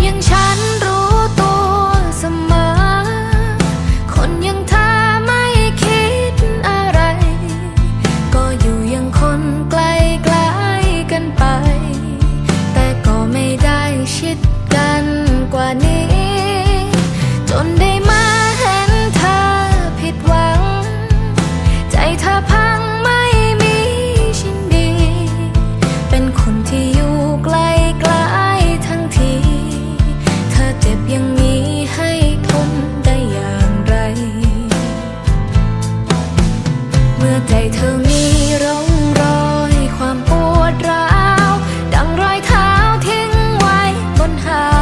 烟霞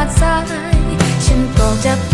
ดสาย ฉันก็จะ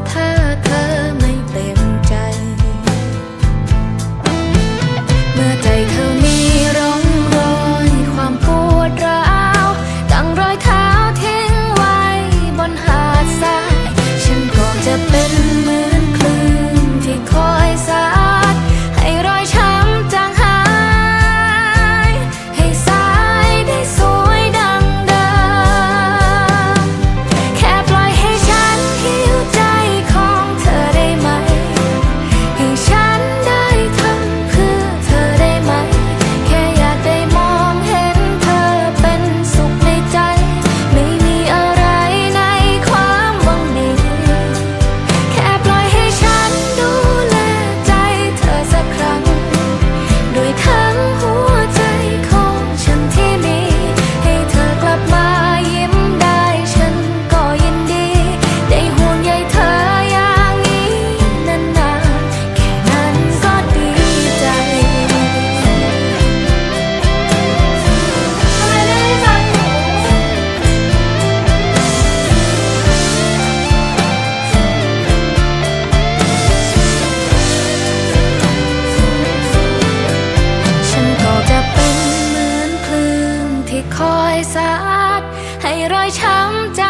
他 คอยสาดให้รอยช้ำใจ